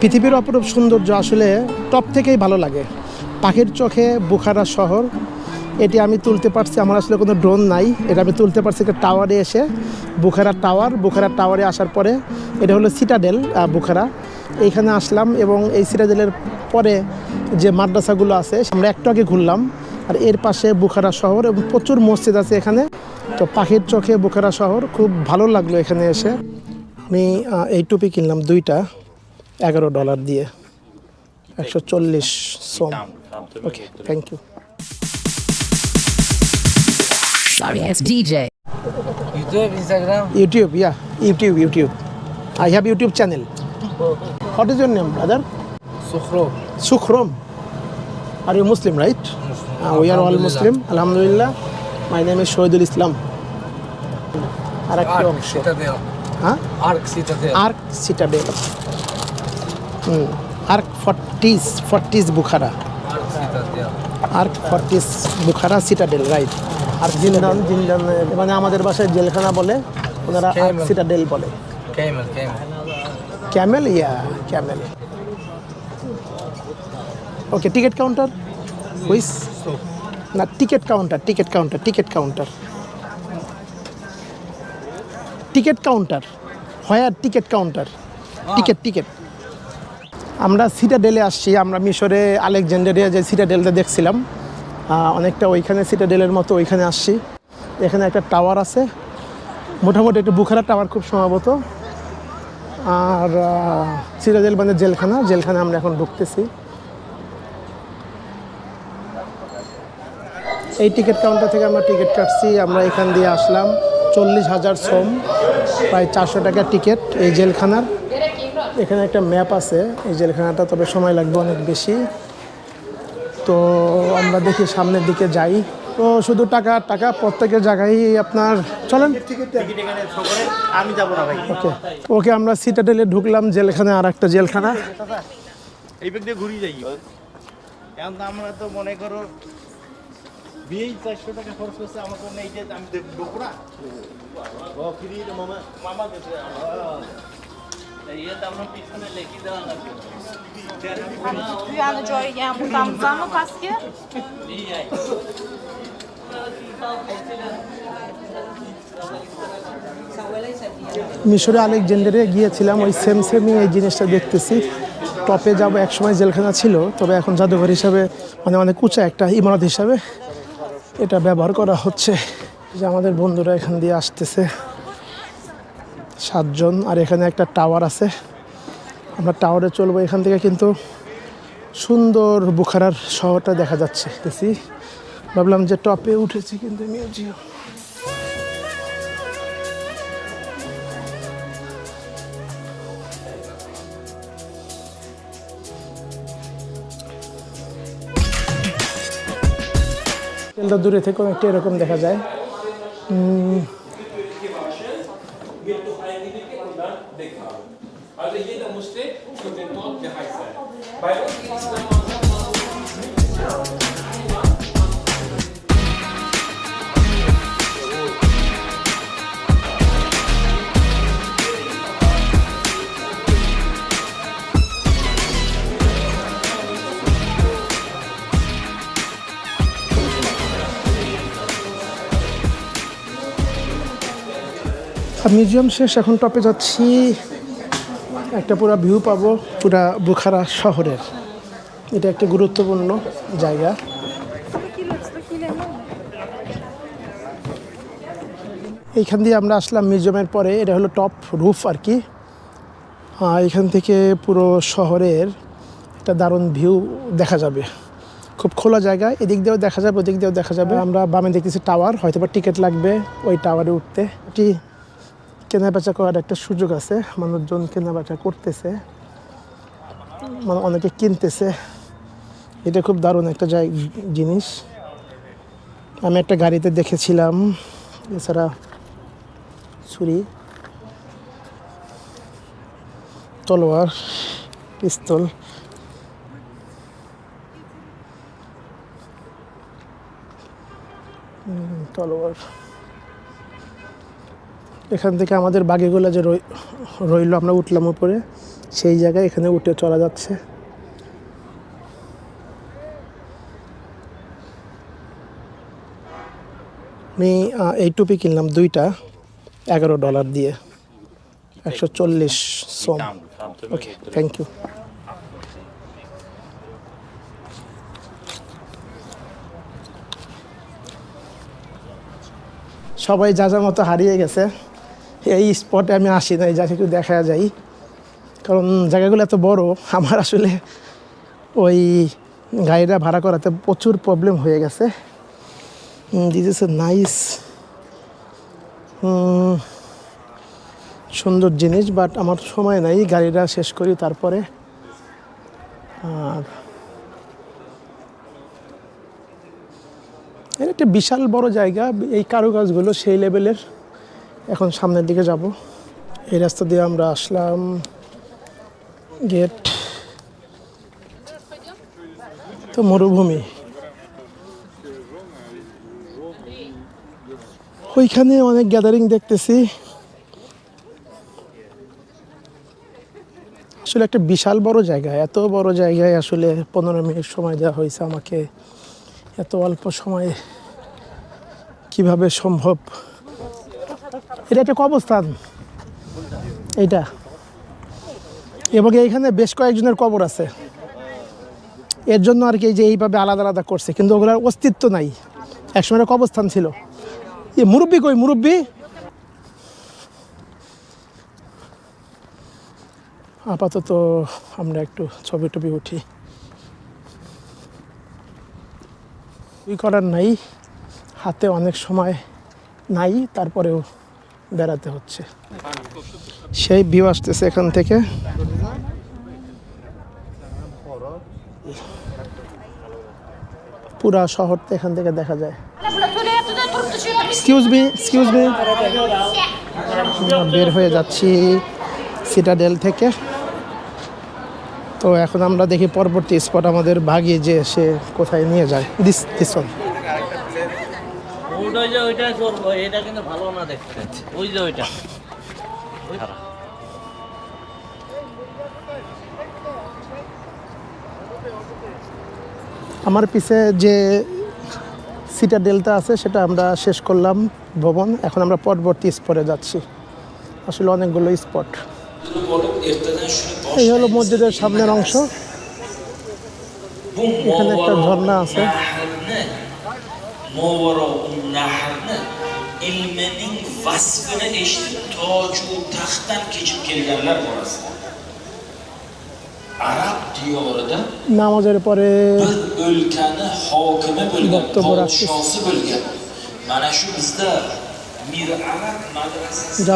পৃথিবীর অপরূপ সৌন্দর্য আসলে টপ থেকেই ভালো লাগে। পাখির চোখে বুখারা শহর, এটি আমি তুলতে পারছি, আমার আসলে কোনো ড্রোন নাই। এটা আমি তুলতে পারছি একটা টাওয়ারে এসে, বুখারা টাওয়ার বুখারা টাওয়ারে আসার পরে, এটা হলো সিটাডেল বুখারা। এইখানে আসলাম এবং এই সিটাডেলের পরে যে মাদ্রাসাগুলো আছে, আমরা একটু আগে ঘুরলাম, আর এর পাশে বুখারা শহর এবং প্রচুর মসজিদ আছে এখানে। তো পাখির চোখে বুখারা শহর, খুব ভালো লাগল এখানে এসে। আমি এই টুপি কিনলাম, দুইটা। এগারো ডলার দিয়ে। একশো চল্লিশ সোম। Okay thank you Sorry, it's DJ. YouTube, Instagram. YouTube yeah YouTube YouTube I have YouTube channel what is your name brother Sukhro. Sukhrom are you Muslim right we are all Muslim আলহামদুলিল্লাহ my name is Shahidul Islam আর একটা অংশ হ্যাঁ Ark Citadel. Ark citadel Ark fortress fortress Bukhara Ark fortress Bukhara citadel right আর জিন্দান জিন্দান মানে আমাদের বাসায় জেলখানা বলে ওনারা আর্ক সিটাডেল বলে. Camel yeah camel okay ticket counter হুইস না ticket counter ticket counter ticket counter ticket counter where ticket counter ticket ticket আমরা সিটাডেলে আসছি, আমরা মিশরে আলেকজান্ডারিয়া যে সিটাডেলটা দেখছিলাম অনেকটা ওইখানে সিটাডেলের মতো ওইখানে আসছি। এখানে একটা টাওয়ার আছে, মোটামুটি একটু বুখারা টাওয়ার খুব সম্ভবত। আর সিরাজেল মানে জেলখানা জেলখানা আমরা এখন ঢুকতেছি। এই টিকিট কাউন্টার থেকে আমরা টিকিট কাটছি, আমরা এখান দিয়ে আসলাম। চল্লিশ হাজার সোম প্রায় চারশো টাকা টিকিট এই জেলখানার। এখানে একটা ম্যাপ আছে এই জেলখানাটা তবে সময় লাগবে অনেক বেশি। তো আমরা দেখি সামনের দিকে যাই। তো শুধু টাকা টাকা প্রত্যেকের জায়গায় আপনার চলেন। আমি যাব না ভাই ওকে। ওকে আমরা সিটাডেলে ঢুকলাম জেলখানা আর একটা জেলখানা। এই ব্যাগ দিয়ে ঘুরি যাই। এখন তো আমরা তো মনে করো বিয়েই চারশো টাকা খরচ করছে আমার জন্য এই যে আমি ঢুকবো না। মামা। মামা Yani joy mı মিশরে গিয়েছিলাম, ওই সেম সেমই এই জিনিসটা দেখতেছি। টপে যাব, একসময় জেলখানা ছিল, তবে এখন জাদুঘর হিসাবে মানে অনেক উঁচা একটা ইমারত হিসাবে এটা ব্যবহার করা হচ্ছে। যে আমাদের বন্ধুরা এখান দিয়ে আসতেছে। সাতজন, আর এখানে একটা টাওয়ার আছে। আমরা টাওয়ারে চলবো। এখান থেকে কিন্তু সুন্দর বুখারার শহরটা দেখা যাচ্ছে। দেখছি ভাবলাম যে টপে উঠেছি কিন্তু মিউজিয়াম দূরে থেকে অনেকটা এরকম দেখা যায়। Also jeder musste für den Tod geheilt sein. Bei uns im Islam museum শেষ এখন টপে যাচ্ছি একটা পুরো ভিউ পাবো পুরা বুখারা শহরের। এটা একটা গুরুত্বপূর্ণ জায়গা। এইখান দিয়ে আমরা আসলাম মিউজিয়ামের পরে, এটা হলো টপ রুফ আর কি। এখান থেকে পুরো শহরের একটা দারুণ ভিউ দেখা যাবে। খুব খোলা জায়গা, এদিক দিয়েও দেখা যাবে, ওদিক দিয়েও দেখা যাবে। আমরা বামে দেখতেছি টাওয়ার হয়তো বা টিকিট লাগবে ওই টাওয়ারে উঠতে। এটি কেনাবেচা করার একটা সুযোগ আছে। মানুষজন কেনাবেচা করতেছে। মানে অনেকে কিনতেছে। এটা খুব দারুণ একটা জায় জিনিস। আমি একটা গাড়িতে দেখেছিলাম। এছাড়া ছুরি। তলোয়ার, পিস্তল। তলোয়ার। এখান থেকে আমাদের বাগেগুলো যে রই- রইল, আমরা উঠলাম উপরে, সেই জায়গায় এখানে উঠে চলা যাচ্ছে। আমি এই টুপি কিনলাম দুইটা, এগারো ডলার দিয়ে। একশো চল্লিশ সোম। ওকে থ্যাংক ইউ সবাই যা যা মতো হারিয়ে গেছে। এই স্পটে আমি আসি নাই, যাকে একটু দেখা যাই। কারণ জায়গাগুলো এত বড়, আমার আসলে ওই গাড়িটা ভাড়া করাতে প্রচুর প্রবলেম হয়ে গেছে। দিস ইস এ নাইস সুন্দর জিনিস বাট আমার সময় নাই, গাড়িটা শেষ করি তারপরে। আর এটা একটা বিশাল বড় জায়গা, এই কারুকাজগুলো সেই লেভেলের এখন সামনের দিকে যাব। এই রাস্তা দিয়ে আমরা আসলাম গেট। তো মরুভূমি। ওইখানে অনেক গ্যাদারিং দেখতেছি। আসলে একটা বিশাল বড় জায়গা, এত বড় জায়গায় আসলে পনেরো মিনিট সময় দেওয়া হয়েছে আমাকে। এত অল্প সময়ে কীভাবে সম্ভব? এটা একটা কবরস্থান। এইটা। এবং এইখানে বেশ কয়েকজনের কবর আছে। এর জন্য আর কি যে এইভাবে আলাদা আলাদা করছে, কিন্তু ওগুলোর অস্তিত্ব নাই। একসময় কবরস্থান ছিল। এ মুরব্বী কই, মুরব্বী? আপাতত আমরা একটু ছবি টবি উঠি। করার নাই। হাতে অনেক সময় নাই, তারপরেও বেড়াতে হচ্ছে। সেই ভিউ আসতেছে এখান থেকে। পুরা শহরটা এখান থেকে দেখা যায়। মি বের হয়ে যাচ্ছি সিটাডেল থেকে। তো এখন আমরা দেখি পরবর্তী স্পট আমাদের ভাগিয়ে যে সে কোথায় নিয়ে যায়। দিস দিস আমার পিছে যে সিটাডেলটা আছে, সেটা আমরা শেষ করলাম ভবন। এখন আমরা পরবর্তী স্পটে যাচ্ছি। আসলে অনেকগুলো স্পট এই হলো মসজিদের সামনের অংশ। এখানে একটা ঝর্ণা আছে। Movaru nahrni ilmining vasfini eshitib toju taxtdan kechib kelganlar borasida arab diyorida namozer pore bir o'lkani hokimi bo'lgan podshosi bo'lgan mana shu bizda mir arab madrasasi